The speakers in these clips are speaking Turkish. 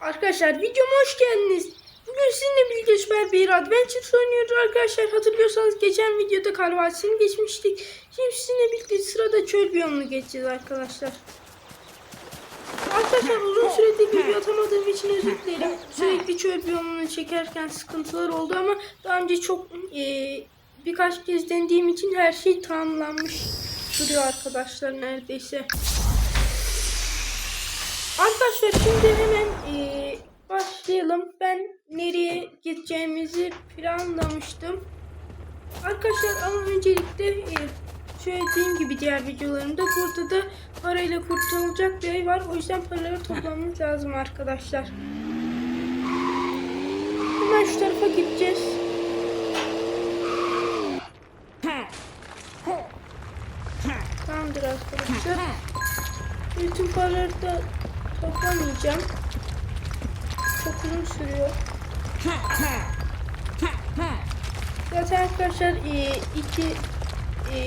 Arkadaşlar videoma hoş geldiniz. Bugün sizinle birlikte Süper bir Adventure oynuyoruz arkadaşlar. Hatırlıyorsanız geçen videoda kar vadisini geçmiştik. Şimdi sizinle birlikte sırada çöl biyomunu geçeceğiz arkadaşlar. Arkadaşlar uzun süredir video atamadığım için özür dilerim. Sürekli çöl biyomunu çekerken sıkıntılar oldu ama daha önce çok e, birkaç kez denediğim için her şey tamamlanmış duruyor arkadaşlar neredeyse. Arkadaşlar şimdi hemen eee, başlayalım. Ben nereye gideceğimizi planlamıştım. Arkadaşlar ama öncelikle eee, söylediğim gibi diğer videolarımda burada da parayla kurtulacak bir ay var. O yüzden paraları toplamamız lazım arkadaşlar. Hemen şu tarafa gideceğiz. Tamamdır arkadaşlar. Bütün paraları da toplamayacağım. Çok uzun sürüyor. Zaten arkadaşlar e, iki e,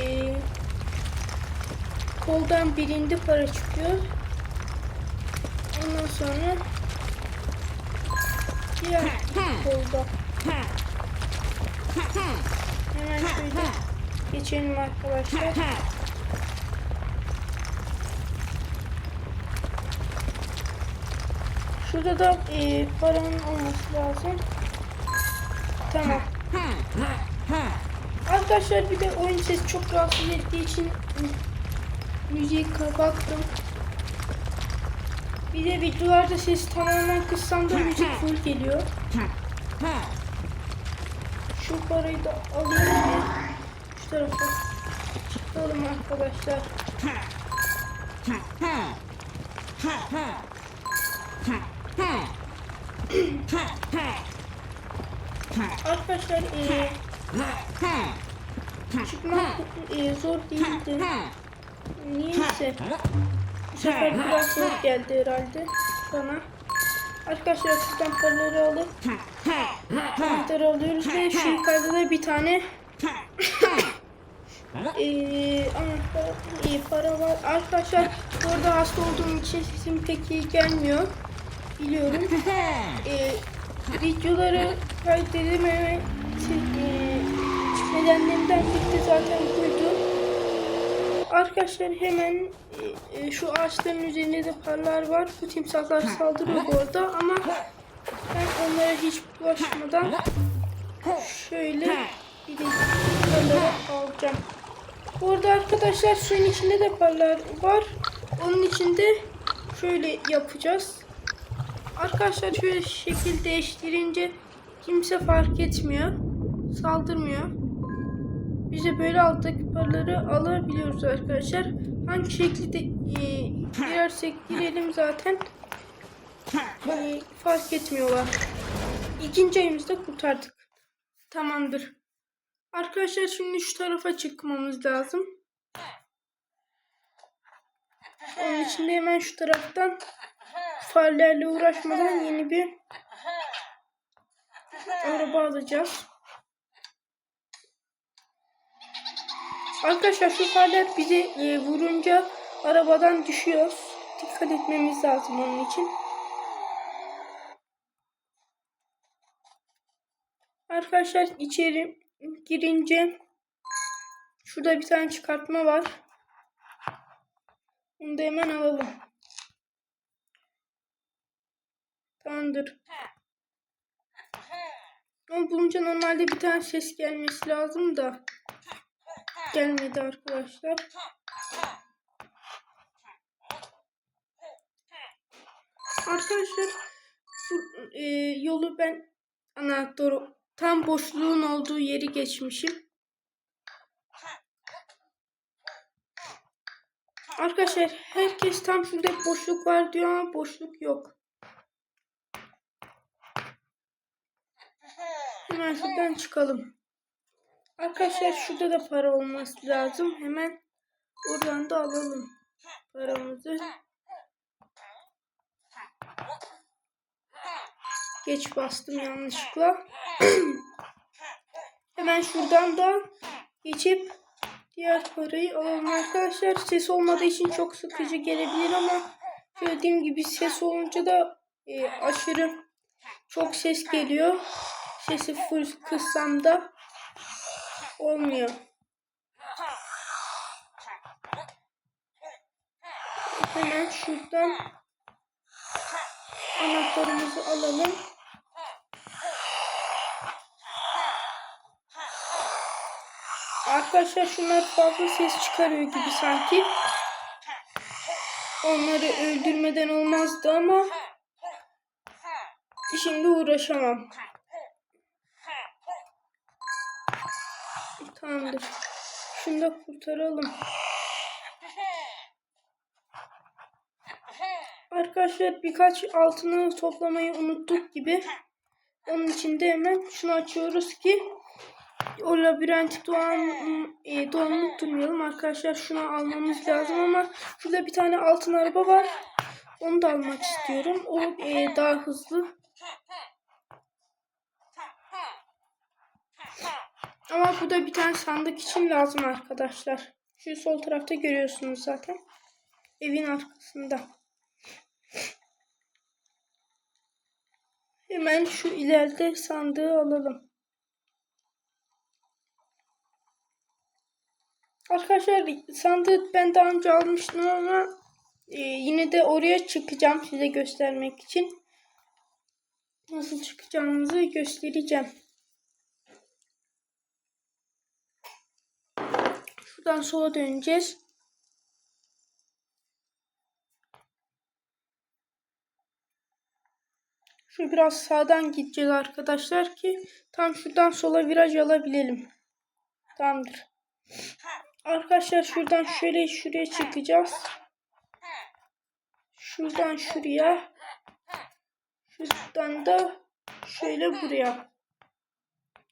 koldan birinde para çıkıyor. Ondan sonra diğer kolda. Hemen şöyle geçelim arkadaşlar. Şurada da e, paranın olması lazım. Tamam. Arkadaşlar bir de oyun sesi çok rahatsız ettiği için müziği kapattım. Bir de videolarda ses tamamen kıssam da müzik full geliyor. Şu parayı da alayım şu tarafa çıkalım arkadaşlar. Arkadaşlar e, çıkmak e, zor değildi. Niyeyse bu sefer biraz zor geldi herhalde bana. Arkadaşlar sizden paraları alıp paraları alıyoruz ve şu yukarıda da bir tane eee anahtar iyi para var. Arkadaşlar bu arada hasta olduğum için sesim pek iyi gelmiyor. Biliyorum. Eee videoları kaydedememe eee, nedenlerinden biri de zaten buydu. Arkadaşlar hemen e, e, şu ağaçların üzerinde de parlar var. Bu timsahlar saldırıyor bu arada ama ben onlara hiç bulaşmadan şöyle bir de alacağım. Bu arada arkadaşlar suyun içinde de parlar var. Onun içinde şöyle yapacağız. Arkadaşlar şöyle şekil değiştirince kimse fark etmiyor. Saldırmıyor. Biz de böyle alttaki paraları alabiliyoruz arkadaşlar. Hangi şekilde e, girersek girelim zaten e, fark etmiyorlar. İkinci ayımızda kurtardık. Tamamdır. Arkadaşlar şimdi şu tarafa çıkmamız lazım. Onun için de hemen şu taraftan farlarla uğraşmadan yeni bir araba alacağız. Arkadaşlar şu farlar bizi e, vurunca arabadan düşüyor. Dikkat etmemiz lazım onun için. Arkadaşlar içeri girince şurada bir tane çıkartma var. Onu da hemen alalım. Tamamdır. Onu bulunca normalde bir tane ses gelmesi lazım da gelmedi arkadaşlar. Arkadaşlar bu e, yolu ben ana doğru tam boşluğun olduğu yeri geçmişim. Arkadaşlar herkes tam şurada boşluk var diyor ama boşluk yok. Hemen şuradan çıkalım. Arkadaşlar şurada da para olması lazım. Hemen oradan da alalım paramızı. Geç bastım yanlışlıkla. Hemen şuradan da geçip diğer parayı alalım arkadaşlar. Ses olmadığı için çok sıkıcı gelebilir ama söylediğim gibi ses olunca da e, aşırı çok ses geliyor. Sesi full kıssam da olmuyor. Hemen şuradan anahtarımızı alalım. Arkadaşlar şunlar fazla ses çıkarıyor gibi sanki. Onları öldürmeden olmazdı ama şimdi uğraşamam. Tamamdır. Şunu da kurtaralım. Arkadaşlar birkaç altını toplamayı unuttuk gibi. Onun için de hemen şunu açıyoruz ki o labirent doğan e, doğanlık durmayalım. Arkadaşlar şunu almamız lazım ama şurada bir tane altın araba var. Onu da almak istiyorum. O e, daha hızlı. Ama bu da bir tane sandık için lazım arkadaşlar. Şu sol tarafta görüyorsunuz zaten. Evin arkasında. Hemen şu ileride sandığı alalım. Arkadaşlar sandığı ben daha önce almıştım ama e, yine de oraya çıkacağım size göstermek için. Nasıl çıkacağımızı göstereceğim. Şuradan sola döneceğiz. Şu biraz sağdan gideceğiz arkadaşlar ki tam şuradan sola viraj alabilelim. Tamamdır. Arkadaşlar şuradan şöyle şuraya çıkacağız. Şuradan şuraya. Şuradan da şöyle buraya.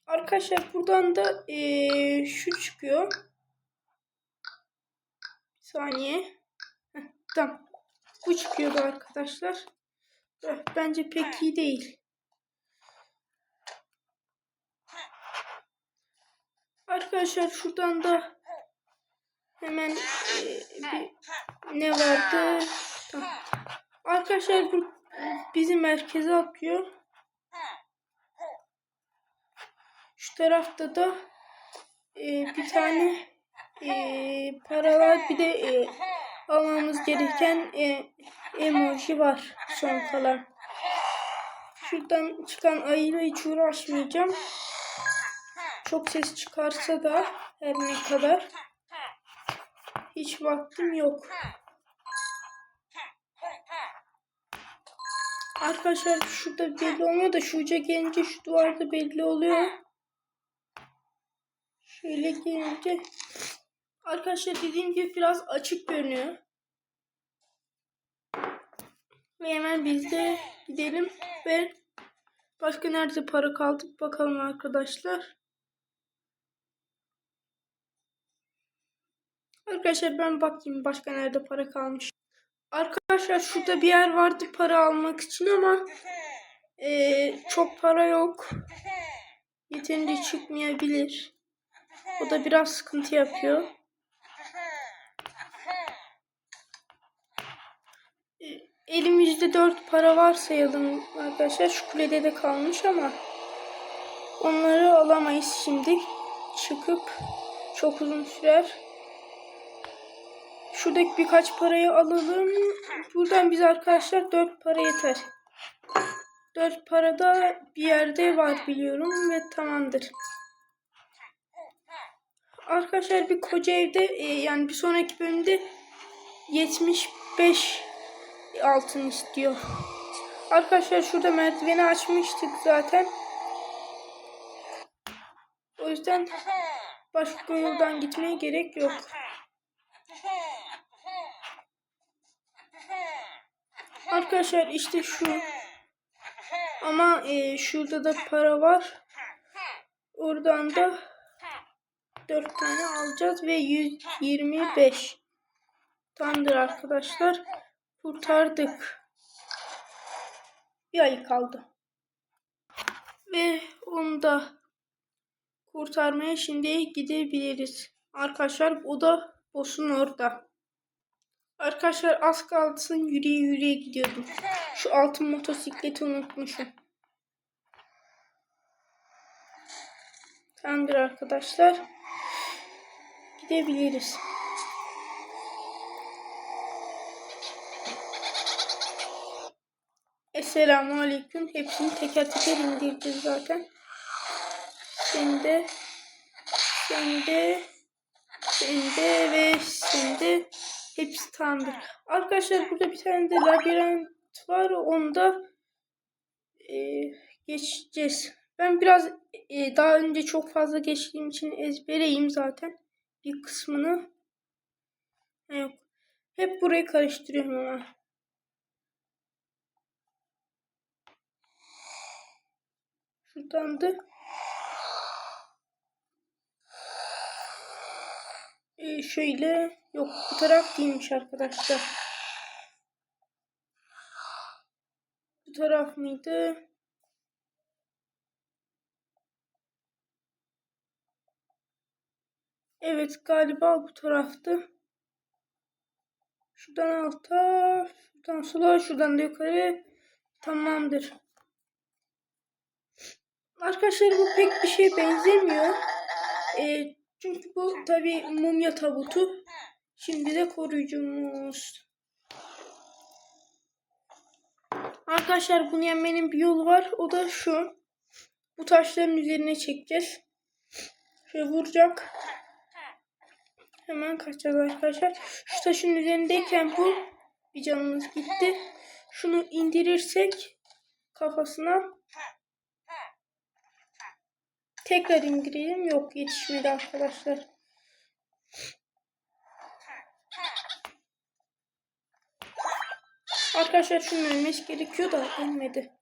Arkadaşlar buradan da ee, şu çıkıyor. Saniye. Heh, tamam. Bu çıkıyordu arkadaşlar. Bence pek iyi değil. Arkadaşlar şuradan da hemen e, bir ne vardı? Tamam. Arkadaşlar bu bizi merkeze atıyor. Şu tarafta da e, bir tane e, paralar bir de e, almamız gereken e, emoji var son kalan. Şuradan çıkan ayıyla hiç uğraşmayacağım. Çok ses çıkarsa da her ne kadar hiç vaktim yok. Arkadaşlar şurada belli olmuyor da şu uca gelince şu duvarda belli oluyor. Şöyle gelince arkadaşlar dediğim gibi biraz açık görünüyor. Ve hemen biz de gidelim ve başka nerede para kaldı bakalım arkadaşlar. Arkadaşlar ben bakayım başka nerede para kalmış. Arkadaşlar şurada bir yer vardı para almak için ama eee, çok para yok. Yeterince çıkmayabilir. O da biraz sıkıntı yapıyor. Elimizde 4 para var sayalım arkadaşlar. Şu kulede de kalmış ama onları alamayız şimdi. Çıkıp çok uzun sürer. Şuradaki birkaç parayı alalım. Buradan biz arkadaşlar 4 para yeter. 4 para da bir yerde var biliyorum ve tamamdır. Arkadaşlar bir koca evde e, yani bir sonraki bölümde 75 altın istiyor. Arkadaşlar şurada merdiveni açmıştık zaten. O yüzden başka yoldan gitmeye gerek yok. Arkadaşlar işte şu. Ama e, şurada da para var. Oradan da 4 tane alacağız ve 125. Tamamdır arkadaşlar. Kurtardık. Bir ay kaldı. Ve onu da kurtarmaya şimdi gidebiliriz. Arkadaşlar o da boss'un orada. Arkadaşlar az kalsın yürüye yürüye gidiyordum. Şu altın motosikleti unutmuşum. Tamamdır arkadaşlar. Gidebiliriz. Esselamu Aleyküm. Hepsini teker teker indireceğiz zaten. Şimdi şimdi şimdi ve şimdi hepsi tamamdır. Arkadaşlar burada bir tane de labirent var. Onda e, geçeceğiz. Ben biraz e, daha önce çok fazla geçtiğim için ezbereyim zaten bir kısmını. Yok. Hep burayı karıştırıyorum ama. Şuradan da Ee, şöyle yok bu taraf değilmiş arkadaşlar. Bu taraf mıydı? Evet galiba bu taraftı. Şuradan alta, şuradan sola, şuradan da yukarı. Tamamdır. Arkadaşlar bu pek bir şeye benzemiyor. Ee, çünkü bu tabi mumya tabutu. Şimdi de koruyucumuz. Arkadaşlar bunu yenmenin bir yolu var. O da şu. Bu taşların üzerine çekeceğiz. Şöyle vuracak. Hemen kaçacağız arkadaşlar. Şu taşın üzerindeyken bu bir canımız gitti. Şunu indirirsek kafasına tekrar indirelim. Yok yetişmedi arkadaşlar. Arkadaşlar şunun ölmesi gerekiyor da ölmedi.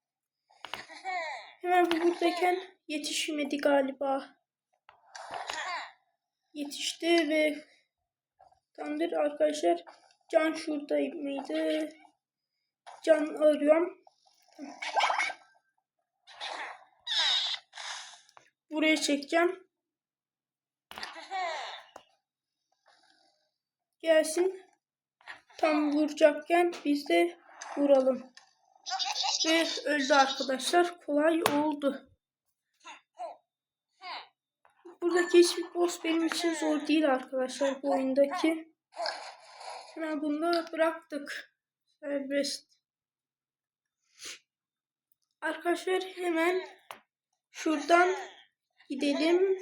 Hemen bu buradayken yetişmedi galiba. Yetişti ve tamamdır arkadaşlar. Can şurada mıydı? Can arıyorum. Tamam. Buraya çekeceğim. Gelsin. Tam vuracakken biz de vuralım. Ve öldü arkadaşlar. Kolay oldu. Buradaki hiçbir boss benim için zor değil arkadaşlar bu oyundaki. Hemen bunu da bıraktık. Serbest. Arkadaşlar hemen şuradan gidelim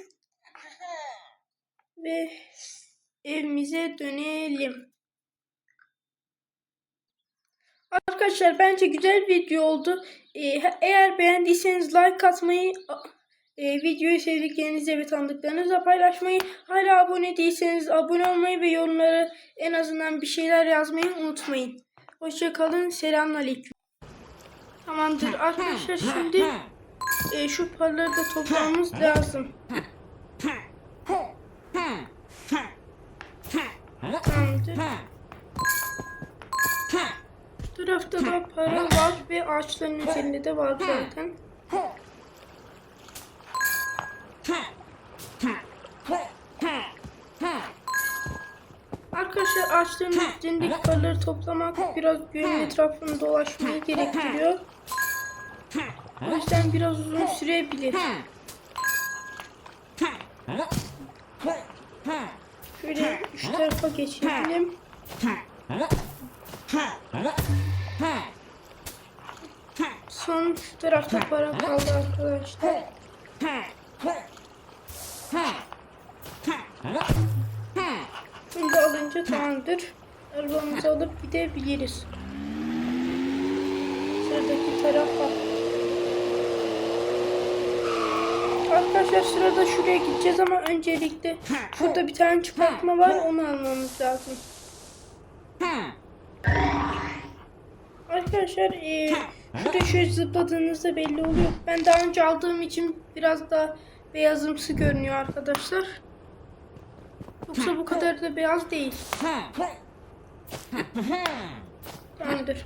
ve evimize dönelim. Arkadaşlar bence güzel bir video oldu. Ee, eğer beğendiyseniz like atmayı, e, videoyu sevdiklerinizle ve tanıdıklarınızla paylaşmayı, hala abone değilseniz abone olmayı ve yorumlara en azından bir şeyler yazmayı unutmayın. Hoşçakalın. Selamünaleyküm. Tamamdır arkadaşlar şimdi e, şu paraları da toplamamız lazım. Tamamdır. Bu tarafta da para var ve ağaçların üzerinde de var zaten. Arkadaşlar ağaçların üzerindeki paraları toplamak biraz gölün etrafını dolaşmayı gerektiriyor. O yüzden biraz uzun sürebilir. Şöyle şu tarafa geçelim. Son şu tarafta para kaldı arkadaşlar. Bunu da alınca tamamdır. Arabamızı alıp gidebiliriz. Sıradaki tarafa. Arkadaşlar sırada şuraya gideceğiz ama öncelikle şurada bir tane çıkartma var onu almamız lazım. Arkadaşlar e, şurada şöyle zıpladığınızda belli oluyor. Ben daha önce aldığım için biraz daha beyazımsı görünüyor arkadaşlar. Yoksa bu kadar da beyaz değil. Tamamdır.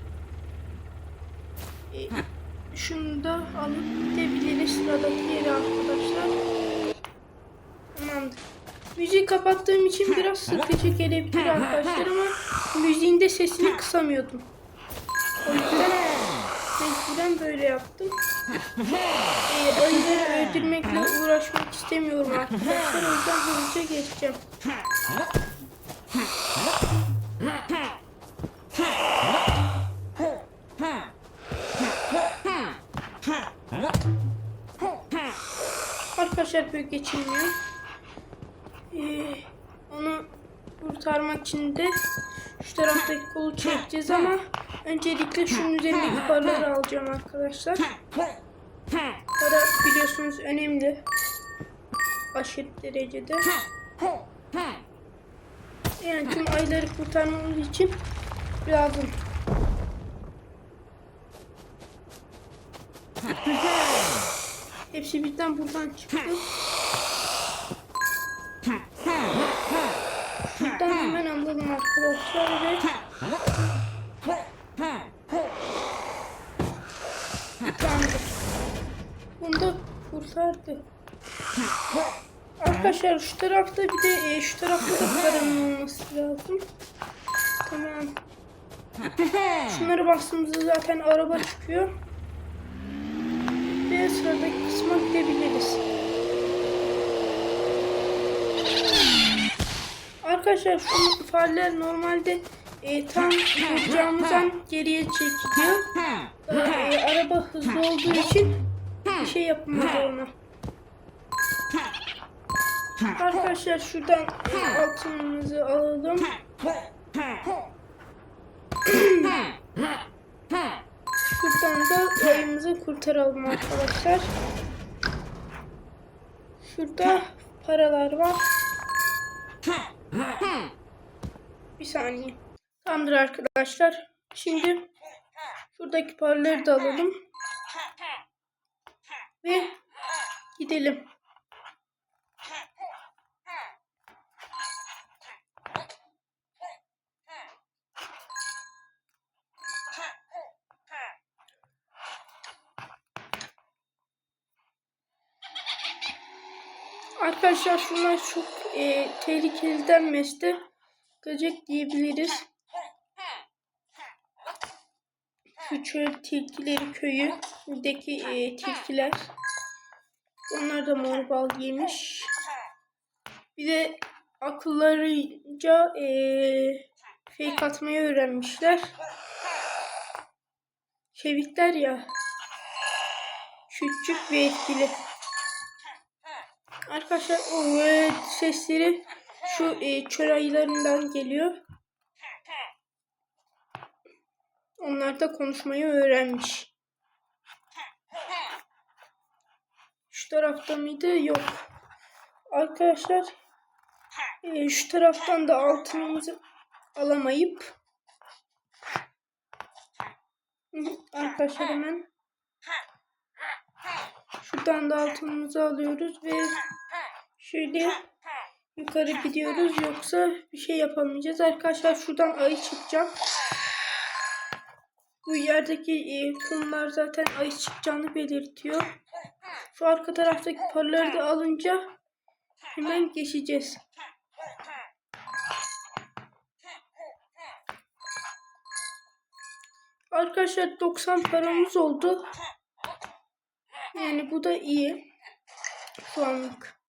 E, şunu da alıp gidebiliriz. Sıradaki yere arkadaşlar. Tamamdır. Müziği kapattığım için biraz sıkıcı gelebilir arkadaşlar ama müziğin de sesini kısamıyordum. O yüzden Neden böyle yaptım? Ee, ayıları öldürmekle uğraşmak istemiyorum arkadaşlar. O yüzden hızlıca geçeceğim. Arkadaşlar böyle geçilmiyor. Ee, onu kurtarmak için de şu taraftaki kolu çekeceğiz ama öncelikle şunun üzerindeki paraları alacağım arkadaşlar. Para biliyorsunuz önemli. Aşırı derecede. Yani tüm ayları kurtarmamız için lazım. Hepsi birden buradan çıktı. Şuradan hemen alalım arkadaşlar ve. Bunu da kurtardı. Arkadaşlar şu tarafta bir de e, şu tarafta da paranın olması lazım. Tamam. Şunları bastığımızda zaten araba çıkıyor. Ve sıradaki kısma gidebiliriz. Arkadaşlar şu farlar normalde e, tam vuracağımız an geriye çekiliyor. Ee, araba hızlı olduğu için bir şey yapamadı ona. Arkadaşlar şuradan e, altınımızı alalım. Şuradan da ayımızı kurtaralım arkadaşlar. Şurada paralar var. Bir saniye. Tamamdır arkadaşlar. Şimdi şuradaki paraları da alalım. Ve gidelim. Arkadaşlar şunlar çok e, tehlikeli denmesi de gıcık diyebiliriz. Şu çöl tilkileri köyündeki e, tilkiler. Onlar da mor bal yemiş. Bir de akıllarınca e, fake atmayı öğrenmişler. Çevikler ya. Küçük ve etkili. Arkadaşlar o e, sesleri şu e, çöl ayılarından geliyor. Onlar da konuşmayı öğrenmiş. Şu tarafta mıydı? Yok. Arkadaşlar e, şu taraftan da altınımızı alamayıp arkadaşlar hemen şuradan da altınımızı alıyoruz ve şöyle yukarı gidiyoruz yoksa bir şey yapamayacağız. Arkadaşlar şuradan ayı çıkacak. Bu yerdeki e, kumlar zaten ayı çıkacağını belirtiyor. Şu arka taraftaki paraları da alınca hemen geçeceğiz. Arkadaşlar 90 paramız oldu. Yani bu da iyi. Anlık.